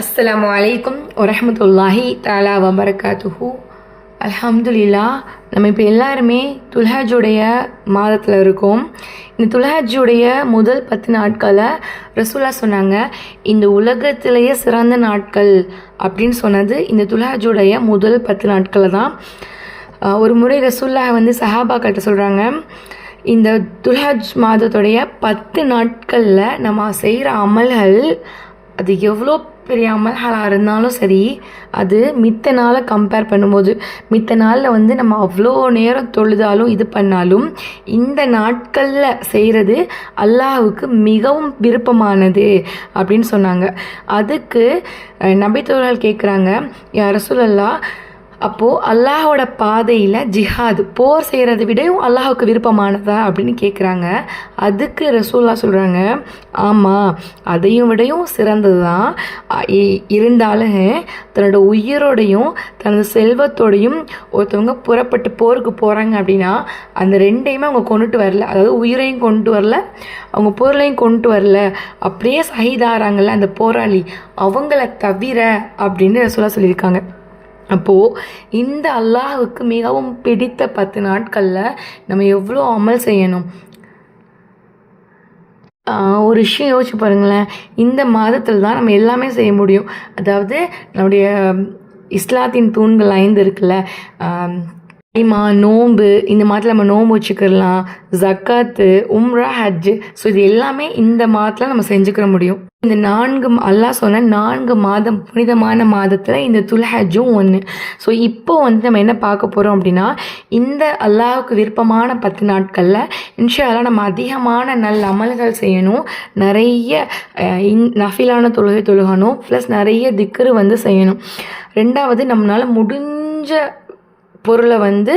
அஸ்லாம் வலைக்கும் வரஹமத்துல்லாஹி தாலா வபரகாத்துஹு அலமதுல்லா நம்ம இப்போ எல்லாருமே துல்ஹாஜுடைய மாதத்தில் இருக்கோம். இந்த துல்ஹாஜுடைய முதல் பத்து நாட்களை ரசூலா சொன்னாங்க இந்த உலகத்திலேயே சிறந்த நாட்கள் அப்படின்னு சொன்னது இந்த துல்ஹாஜுடைய முதல் பத்து நாட்களை தான். ஒரு முறை ரசூல்லா வந்து சஹாபா கட்ட சொல்கிறாங்க இந்த துல்ஹஜ் மாதத்துடைய பத்து நாட்களில் நம்ம செய்கிற அமல்கள் அது எவ்வளோ பெரிய ஹலாக இருந்தாலும் சரி அது மித்த நாளை கம்பேர் பண்ணும்போது மித்த நாளில் வந்து நம்ம அவ்வளோ நேரம் தொழுதாலும் இது பண்ணாலும் இந்த நாட்களில் செய்கிறது அல்லாஹுக்கு மிகவும் விருப்பமானது அப்படின்னு சொன்னாங்க. அதுக்கு அஹ், நபித்தோழர்கள் கேட்குறாங்க யார் சொல்லலாம் அப்போது அல்லாஹோட பாதையில் ஜிஹாது போர் செய்கிறத விடையும் அல்லாஹுக்கு விருப்பமானதா அப்படின்னு கேட்குறாங்க அதுக்கு ரசூல்லா சொல்கிறாங்க ஆமாம் அதையும் விடையும் சிறந்தது தான் இருந்தாலும் தன்னோட உயிரோடையும் தனது செல்வத்தோடையும் ஒருத்தவங்க புறப்பட்டு போருக்கு போகிறாங்க அப்படின்னா அந்த ரெண்டையுமே அவங்க கொண்டுட்டு வரல. அதாவது உயிரையும் கொண்டு வரல அவங்க பொருளையும் கொண்டு வரல. அப்படியே சகிதாராங்கள்ல அந்த போராளி. அவங்கள தவிர அப்படின்னு ரசூலா சொல்லியிருக்காங்க. அப்போது இந்த அல்லாஹுக்கு மிகவும் பிடித்த பத்து நாட்களில் நம்ம எவ்வளோ அமல் செய்யணும்? ஒரு விஷயம் யோசிச்சு பாருங்களேன். இந்த மாதத்தில் தான் நம்ம எல்லாமே செய்ய முடியும். அதாவது நம்முடைய இஸ்லாத்தின் தூண்கள் ஐந்து இருக்குல்ல? ஆம், நோம்பு நோன்பு இந்த மாதத்தில் நம்ம நோன்பு வச்சுக்கலாம் ஜக்காத்து உம்ரா ஹஜ்ஜு ஸோ இது எல்லாமே இந்த மாதத்தில் நம்ம செஞ்சுக்கிற முடியும். இந்த நான்கு அல்லாஹ் சொன்ன நான்கு மாதம் புனிதமான மாதத்தில் இந்த துல்ஹஜும் ஒன்று ஸோ இப்போ வந்து நம்ம என்ன பார்க்க போகிறோம் அப்படின்னா இந்த அல்லாஹுக்கு விருப்பமான பத்து நாட்களில் இன்ஷால்லாம் நம்ம அதிகமான நல்ல அமல்கள் செய்யணும். நிறைய இன் நஃபிலான தொழுகை தொழுகணும் ப்ளஸ் நிறைய திக்கரு வந்து செய்யணும். ரெண்டாவது நம்மளால் முடிஞ்ச பொருளை வந்து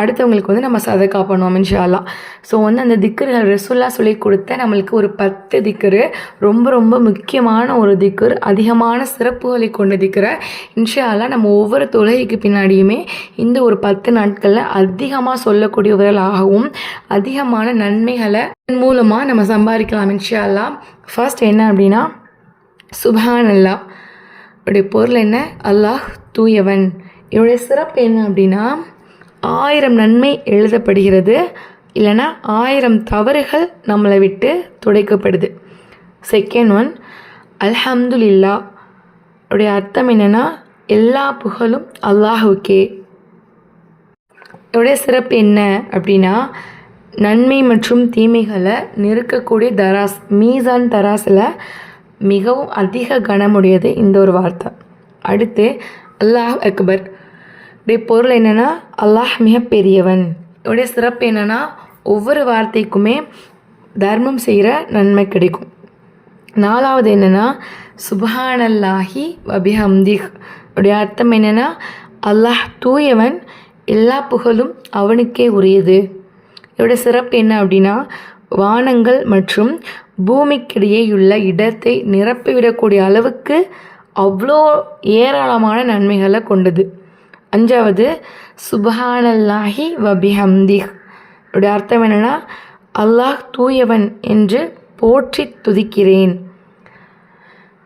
அடுத்தவங்களுக்கு வந்து நம்ம சதக்கா பண்ணுவோம் இன்ஷால்லா ஸோ வந்து அந்த திக்கர்கள் ரசுல்லா சொல்லி கொடுத்த நம்மளுக்கு ஒரு பத்து திக்கரு ரொம்ப ரொம்ப முக்கியமான ஒரு திக்கர் அதிகமான சிறப்புகளை கொண்ட திக்கரை. இன்ஷால்லா நம்ம ஒவ்வொரு தொழுகைக்கு பின்னாடியுமே இந்த ஒரு பத்து நாட்களில் அதிகமாக சொல்லக்கூடியவர்களாகவும் அதிகமான நன்மைகளை இதன் மூலமாக நம்ம சம்பாதிக்கலாம் இன்ஷால்லா ஃபர்ஸ்ட் என்ன அப்படின்னா சுபஹான் அல்லா அப்படி பொருள் என்ன? அல்லாஹ் தூயவன். இதனுடைய சிறப்பு என்ன அப்படின்னா ஆயிரம் நன்மை எழுதப்படுகிறது. இல்லைன்னா ஆயிரம் தவறுகள் நம்மளை விட்டு துடைக்கப்படுது. செகண்ட் ஒன் அல்ஹம்துல்லா உடைய அர்த்தம் என்னென்னா எல்லா புகழும் அல்லாஹுக்கே. இதோடைய சிறப்பு என்ன அப்படின்னா நன்மை மற்றும் தீமைகளை நெருக்கக்கூடிய தராஸ் மீசான் தராஸில் மிகவும் அதிக கனமுடையது இந்த ஒரு வார்த்தை. அடுத்து அல்லாஹ் அக்பர். உடைய பொருள் என்னென்னா அல்லாஹ் மிகப்பெரியவன். இதோடைய சிறப்பு என்னென்னா ஒவ்வொரு வார்த்தைக்குமே தர்மம் செய்கிற நன்மை கிடைக்கும். நாலாவது என்னென்னா சுபஹானல்லாஹி வபிஹம்திஹ். உடைய அர்த்தம் என்னென்னா அல்லாஹ் தூயவன் எல்லா புகழும் அவனுக்கே உரியது. இதோட சிறப்பு என்ன அப்படின்னா வானங்கள் மற்றும் பூமிக்கிடையேயுள்ள இடத்தை நிரப்பிவிடக்கூடிய அளவுக்கு அவ்வளோ ஏராளமான நன்மைகளை கொண்டது. அஞ்சாவது சுபஹானல்லாஹி வபிஹம்திஹ். உடைய அர்த்தம் என்னென்னா அல்லாஹ் தூயவன் என்று போற்றி துதிக்கிறேன்.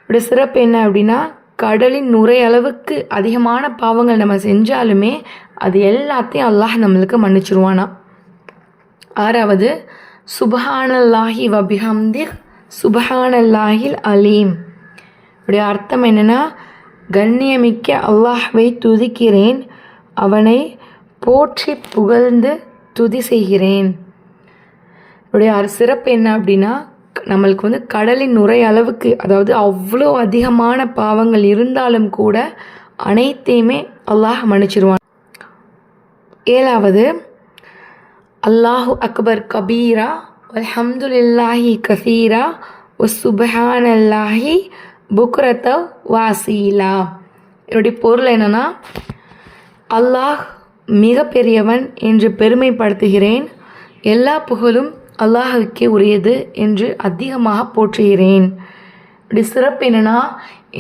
உடைய சிறப்பு என்ன அப்படின்னா கடலின் நுரை அளவுக்கு அதிகமான பாவங்கள் நம்ம செஞ்சாலுமே அது எல்லாத்தையும் அல்லாஹ் நம்மளுக்கு மன்னிச்சிருவானா ஆறாவது சுபஹானல்லாஹி வபிஹம்திஹ் சுபஹானல்லாஹில் அலீம். உடைய அர்த்தம் என்னென்னா கண்ணியமிக்க அல்லாஹ்வை துதிக்கிறேன். அவனை போற்றி புகழ்ந்து துதி செய்கிறேன். உடைய சிறப்பு என்ன அப்படின்னா நம்மளுக்கு வந்து கடலின் நுரை அளவுக்கு அதாவது அவ்வளோ அதிகமான பாவங்கள் இருந்தாலும் கூட அனைத்தையுமே அல்லாஹ் மன்னிச்சிருவான். ஏழாவது அல்லாஹு அக்பர் கபீரா அல்ஹம்துலில்லாஹி கசீரா ஒ சுபஹானல்லாஹி புக்ரத வாசீலா. என்னுடைய பொருள் என்னன்னா அல்லாஹ் மிக பெரியவன் என்று பெருமைப்படுத்துகிறேன். எல்லா புகழும் அல்லாஹுக்கே உரியது என்று அதிகமாக போற்றுகிறேன். இப்படி சிறப்பு என்னென்னா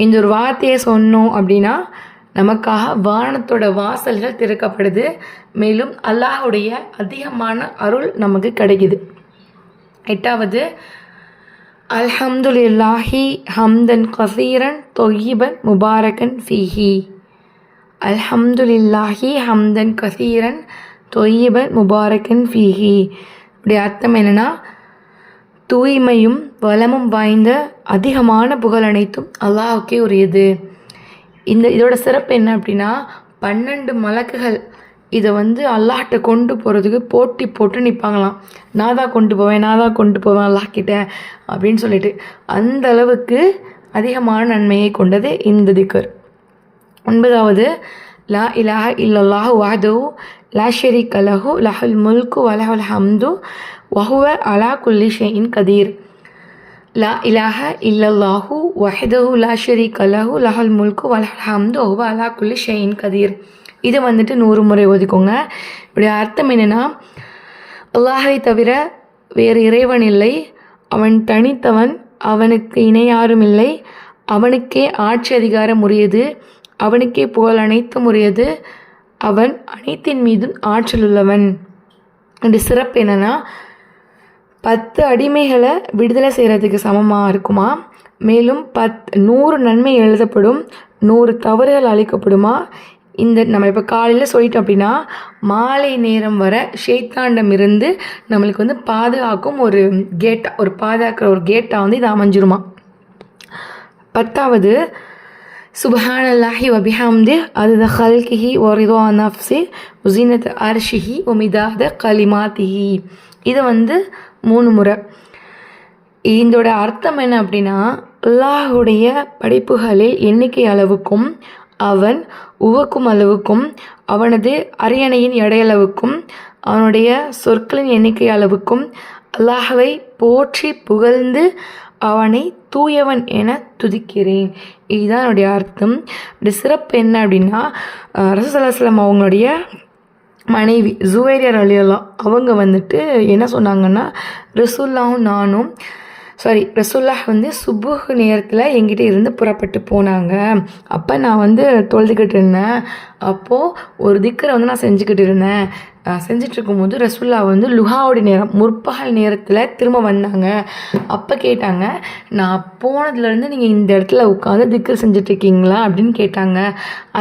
இந்த ஒரு வார்த்தையை சொன்னோம் அப்படின்னா நமக்காக வானத்தோட வாசல்கள் திறக்கப்படுது. மேலும் அல்லாஹுடைய அதிகமான அருள் நமக்கு கிடைக்குது. எட்டாவது அல்ஹம்துலில்லாஹி ஹம்தன் கசீரன் தொய்யிபன் முபாரகன் ஃபீஹி. அல்ஹம்துலில்லாஹி ஹம்தன் கசீரன் தொய்யிபன் முபாரகன் ஃபீஹி. இப்படி அர்த்தம் என்னென்னா தூய்மையும் வளமும் வாய்ந்த அதிகமான புகழ் அனைத்தும் அல்லாஹுக்கே உரியது. இந்த இதோட சிறப்பு என்ன அப்படின்னா பன்னெண்டு மலக்குகள் இதை வந்து அல்லாஹ்ட்ட கொண்டு போகிறதுக்கு போட்டி போட்டு நிற்பாங்களாம் நான் தான் கொண்டு போவேன் நான் தான் கொண்டு போவேன் அல்லாக்கிட்ட அப்படின்னு சொல்லிட்டு அந்த அளவுக்கு அதிகமான நன்மையை கொண்டது இந்த திக்கர் ஒன்பதாவது லா இலாஹ இல்லல்லாஹ் வாதவு லா ஷரீக கலஹு லஹுல் முல்கு வலஹுல் ஹம்து வஹுவ அலா குல்லி ஷைஇன் கதீர். லா இலாஹ இல்லல்லாஹு வஹதஹு லா ஷரீக லஹு லஹுல் முல்கு வலஹுல் ஹம்து வஹுவ அலா குல்லி ஷெயின் கதீர். இதை வந்துட்டு நூறு முறை ஒதுக்கோங்க இப்படி அர்த்தம் என்னென்னா அல்லாஹை தவிர வேறு இறைவன் இல்லை. அவன் தனித்தவன் அவனுக்கு இணையாரும் இல்லை. அவனுக்கே ஆட்சி அதிகாரம் உரியது. அவனுக்கே புகழ் அனைத்தும் உரியது. அவன் அனைத்தின் மீதும் ஆற்றல் உள்ளவன். இந்த சிறப்பு என்னென்னா பத்து அடிமைகளை விடுதலை செய்கிறதுக்கு சமமாக இருக்குமா? மேலும் பத் நூறு நன்மை எழுதப்படும் நூறு தவறுகள் அளிக்கப்படுமா இந்த நம்ம இப்போ காலையில் சொல்லிட்டோம் அப்படின்னா மாலை நேரம் வர ஷேத்தாண்டம் இருந்து நம்மளுக்கு வந்து பாதுகாக்கும் ஒரு கேட்டாக ஒரு பாதுகாக்கிற ஒரு கேட்டாக வந்து இது அமைஞ்சிருமா? பத்தாவது சுபஹான் அல்லாஹி வபிஹாம்தி அது ஹல்கிஹி ஒரிதோ நஃப்சி உசீனத் அர்ஷிஹி ஒமிதாத கலிமாத்திஹி. இது வந்து மூணு முறை. இதோட அர்த்தம் என்ன அப்படின்னா அல்லாஹுடைய படைப்புகளில் எண்ணிக்கை அளவுக்கும் அவன் உவக்கும் அளவுக்கும் அவனது அரியணையின் எடையளவுக்கும் அவனுடைய சொற்களின் எண்ணிக்கை அளவுக்கும் அல்லாஹவை போற்றி புகழ்ந்து அவனை தூயவன் என துதிக்கிறேன். இதுதான் என்னுடைய அர்த்தம். இந்த சிறப்பு என்ன அப்படின்னா ரசூசல்லாஸ்லாம் அவங்களுடைய மனைவி ஜுவேரியர் அலியல்லாம் அவங்க வந்துட்டு என்ன சொன்னாங்கன்னா ரசூல்லாவும் நானும் சாரி ரசுல்லா வந்து சுபுஹ் நேரத்தில் எங்கிட்ட இருந்து புறப்பட்டு போனாங்க. அப்போ நான் வந்து தொழுதுகிட்டு இருந்தேன். அப்போது ஒரு திக்கரை வந்து நான் செஞ்சுக்கிட்டு இருந்தேன். செஞ்சுட்டு இருக்கும்போது ரசுல்லா வந்து லுஹாவுடைய நேரம் முற்பகல் நேரத்தில் திரும்ப வந்தாங்க. அப்போ கேட்டாங்க நான் போனதுலேருந்து நீங்கள் இந்த இடத்துல உட்காந்து திக்கர் செஞ்சிட்ருக்கீங்களா அப்படின்னு கேட்டாங்க.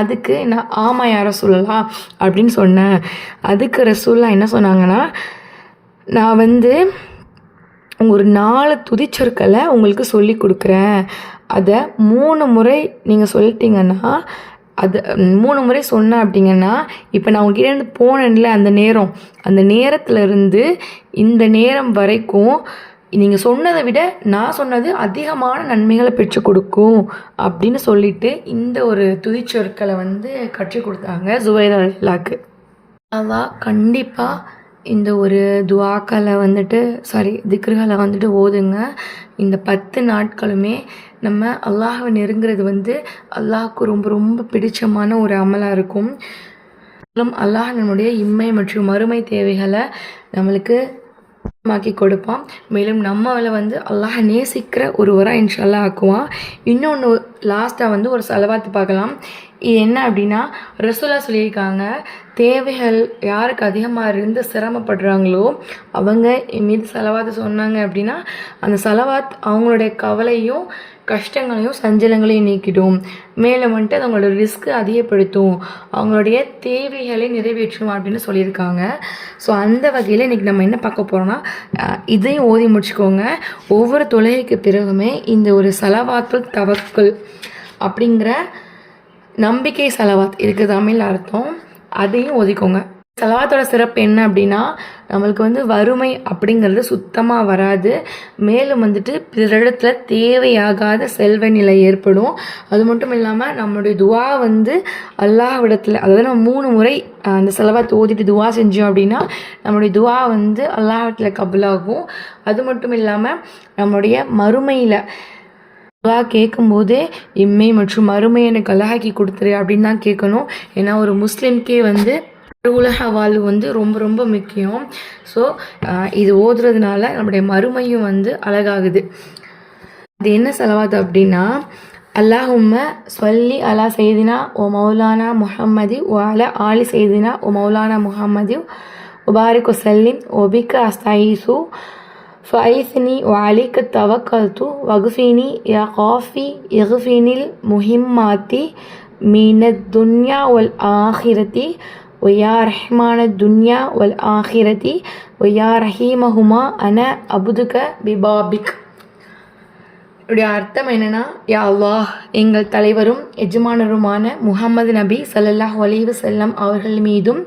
அதுக்கு நான் ஆமாம் யாரை சொல்லலாம் அப்படின்னு சொன்னேன். அதுக்கு ரசுல்லா என்ன சொன்னாங்கன்னா நான் வந்து ஒரு நாலு துதிச்சொற்களை உங்களுக்கு சொல்லி கொடுக்குறேன். அதை மூணு முறை நீங்கள் சொல்லிட்டீங்கன்னா அது மூணு முறை சொன்னேன் அப்படிங்கன்னா இப்போ நான் உங்ககிட்ட போனேன்ல அந்த நேரம். அந்த நேரத்தில் இருந்து இந்த நேரம் வரைக்கும் நீங்கள் சொன்னதை விட நான் சொன்னது அதிகமான நன்மைகளை பெற்று கொடுக்கும் அப்படின்னு சொல்லிட்டு இந்த ஒரு துதிச்சொற்களை வந்து கற்றுக் கொடுத்தாங்க ஜுவைராக்கு அதான் கண்டிப்பாக இந்த ஒரு துவாக்களை வந்துட்டு சாரி திக்ருகளை வந்துட்டு ஓதுங்க. இந்த பத்து நாட்களுமே நம்ம அல்லாஹை நெருங்கிறது வந்து அல்லாஹுக்கு ரொம்ப ரொம்ப பிடிச்சமான ஒரு அமலாக இருக்கும். அல்லாஹ் நம்முடைய இம்மை மற்றும் மறுமை தேவைகளை நம்மளுக்கு மாக்கி கொடுப்பான். மேலும் நம்மளை வந்து அல்லாஹ் நேசிக்கிற ஒருவராக இன்ஷல்லா ஆக்குவான். இன்னொன்று லாஸ்ட்டாக வந்து ஒரு செலவாத்து பார்க்கலாம். இது என்ன அப்படின்னா ரசோலா சொல்லியிருக்காங்க தேவைகள் யாருக்கு அதிகமாக இருந்து சிரமப்படுறாங்களோ அவங்க என் மீது செலவாத்து சொன்னாங்க அப்படின்னா அந்த செலவாத் அவங்களுடைய கவலையும் கஷ்டங்களையும் சஞ்சலங்களையும் நீக்கிடும். மேலும் வந்துட்டு அது அவங்களோட ரிஸ்க்கு அதிகப்படுத்தும். அவங்களுடைய தேவைகளை நிறைவேற்றும் அப்படின்னு சொல்லியிருக்காங்க. ஸோ அந்த வகையில் இன்றைக்கி நம்ம என்ன பார்க்க போகிறோம்னா இதையும் ஓதி முடிச்சுக்கோங்க. ஒவ்வொரு தொழுகைக்கு பிறகுமே இந்த ஒரு செலவாத்துல் தவக்குள் அப்படிங்கிற நம்பிக்கை செலவாத் இதுக்கு தமிழ் அர்த்தம். அதையும் ஒதுக்கோங்க செலவாத்தோட சிறப்பு என்ன அப்படின்னா நம்மளுக்கு வந்து வறுமை அப்படிங்கிறது சுத்தமாக வராது. மேலும் வந்துட்டு பிறரிடத்தில் தேவையாகாத செல்வ நிலை ஏற்படும். அது மட்டும் இல்லாமல் நம்மளுடைய துவா வந்து அல்லாஹ்விடத்தில் அதாவது நம்ம மூணு முறை அந்த செலவாக தோதிட்டு துவா செஞ்சோம் அப்படின்னா நம்மளுடைய துவா வந்து அல்லாஹ்விடத்தில் கபலாகும். அது மட்டும் இல்லாமல் நம்மளுடைய மறுமையில் துவா கேட்கும்போதே இம்மை மற்றும் அருமை எனக்கு அழகாக்கி கொடுத்துரு அப்படின்னு தான் கேட்கணும் ஏன்னா ஒரு முஸ்லீம்கே வந்து உலக வாழ்வு வந்து ரொம்ப ரொம்ப முக்கியம். ஸோ இது ஓதுறதுனால நம்முடைய மறுமையும் வந்து அழகாகுது. அது என்ன செலவாது அப்படின்னா அல்லாஹும்ம சொல்லி அலா செய்தினா ஓ மௌலானா முஹம்மதி ஓ அல ஆலி செய்தினா ஓ மௌலானா முஹம்மதி உபாரிக் ஒசல்லிம் ஒபிக்க அஸ்தாயிசு ஃபைஸ்னி வாலிக்கு தவக்கல்து வகுஃபினி யா காஃபி எகுஃபினில் முஹிம்மாத்தி மீனத் துன்யா ஒல் ஆஹிரதி ஒய்யா ரஹ்மான துன்யா ஒல் ஆஹிரதி ஒய்யா ரஹீமஹுமா அன அபுதுக பிபாபிக் இப்படி அர்த்தம் என்னென்னா யா அல்லாஹ் எங்கள் தலைவரும் எஜமானருமான முகமது நபி சல்லல்லாஹ் ஒலைவு செல்லம் அவர்கள் மீதும்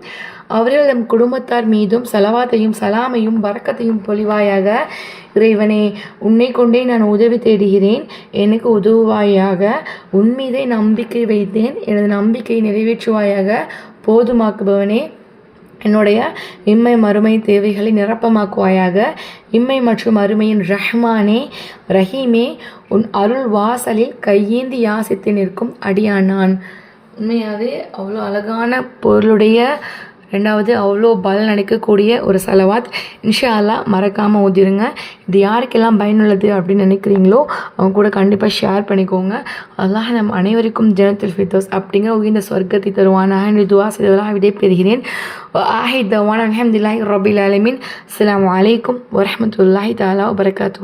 அவர்களது குடும்பத்தார் மீதும் சலவாத்தையும் சலாமையும் வரக்கத்தையும் பொழிவாயாக இறைவனே உன்னை கொண்டே நான் உதவி தேடுகிறேன். எனக்கு உதவுவாயாக. உன் மீதே நம்பிக்கை வைத்தேன். எனது நம்பிக்கையை நிறைவேற்றுவாயாக. போதுமாக்குபவனே என்னுடைய இம்மை மறுமை தேவைகளை நிரப்பமாக்குவாயாக. இம்மை மற்றும் அருமையின் ரஹ்மானே ரஹீமே உன் அருள் வாசலில் கையேந்தி யாசித்து நிற்கும் அடியானான் நான். உண்மையாகவே அவ்வளோ அழகான பொருளுடைய ரெண்டாவது அவ்வளோ பலன் அளிக்கக்கூடிய ஒரு செலவாத். இன்ஷா அல்லாஹ் மறக்காமல் ஊதிருங்க. இது யாருக்கெல்லாம் பயனுள்ளது அப்படின்னு நினைக்கிறீங்களோ அவங்க கூட கண்டிப்பாக ஷேர் பண்ணிக்கோங்க. அல்லாஹ் நம் அனைவருக்கும் ஜனத்தில் ஃபித்தோஸ் அப்படிங்கிற உகிந்த சொர்க்கத்தை தருவான் என்று துவா செய்தவராக விடை பெறுகிறேன். ஆஹித் தவான் அலமதுல்லாஹி ரபில் அலமின் அஸ்ஸலாமு அலைக்கும் வரமத்துல்லாஹி தாலா வபரகாத்து